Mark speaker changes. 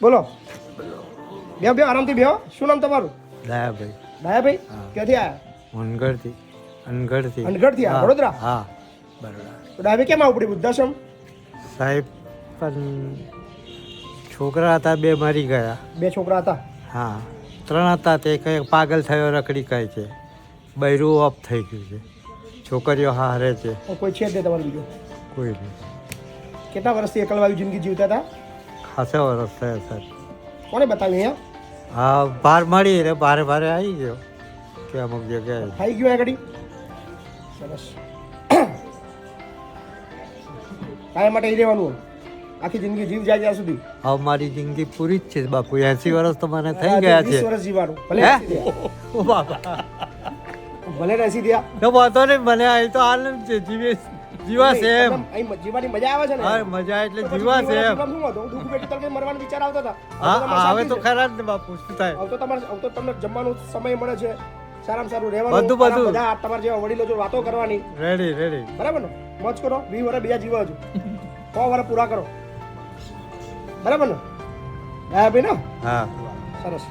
Speaker 1: બોલો. બે બે આરામથી બે શું નામ તમારું?
Speaker 2: દયાભાઈ.
Speaker 1: ડાયાભાઈ
Speaker 2: હા.
Speaker 1: ક્યાંથી આયા?
Speaker 2: અનગઢથી અનગઢથી
Speaker 1: અનગઢથી આ વડોદરા?
Speaker 2: હા. બરોડા
Speaker 1: દયાભાઈ કેમ આવડી વૃદ્ધાશ્રમ?
Speaker 2: સાહેબ પણ છોકરા હતા બે મરી ગયા.
Speaker 1: બે છોકરા હતા?
Speaker 2: હા. ત્રણ હતા તે કંઈક પાગલ થયો રખડી કહે છે. બૈરું ઓફ થઈ ગયું છે. છોકરીઓ હારે છે.
Speaker 1: કોઈ છે તે તમારું બીજું?
Speaker 2: કોઈ નહીં.
Speaker 1: કેટલા વર્ષથી એકલવાયુ જિંદગી જીવતા હતા?
Speaker 2: ખાસા વરસ થયા સર
Speaker 1: કોને બતાવ્યું અહીંયા?
Speaker 2: હા બહાર મળી ને ભારે ભારે આવી ગયો. કે અમુક જગ્યાએ.
Speaker 1: થઈ ગયું આગળ? સરસ. કાયમ માટે રહેવાનું. આખી જિંદગી જીવ જાય ત્યાં સુધી.
Speaker 2: હવે મારી જિંદગી પૂરી જ છે બાપુ. એસી વર્ષ તો મને થઈ ગયા છે.
Speaker 1: વર્ષ જીવાનું ભલે
Speaker 2: હે?
Speaker 1: 80 થયા.
Speaker 2: ઓ બાપા.
Speaker 1: ભલે એસી 80 થયા.
Speaker 2: તો વાંધો નહીં મને અહીં તો આનંદ છે જીવે જીવા એમ.
Speaker 1: અહીં જીવાની મજા આવે છે ને?
Speaker 2: હા મજા એટલે જીવા એમ.
Speaker 1: શું હતું? દુખ પેટી તરફ મરવાનો વિચાર આવતો હતો?
Speaker 2: હા
Speaker 1: હવે તો.
Speaker 2: ખરા જ ને બાપુ શું થાય?
Speaker 1: હવે તો તમારે હવે તો તમને જમવાનું સમય મળે છે. સારામાં સારું રહેવાનું.
Speaker 2: બધું, બધું.
Speaker 1: બધા તમારા જેવા વડીલો જો વાતો કરવાની.
Speaker 2: રેડી રેડી
Speaker 1: બરાબર ને? મોજ કરો. વી વર્ષ બીજા જીવા હજુ. સો વર્ષ પૂરા કરો. બરાબર ને? હા ભાઈ ને?
Speaker 2: હા.
Speaker 1: સરસ.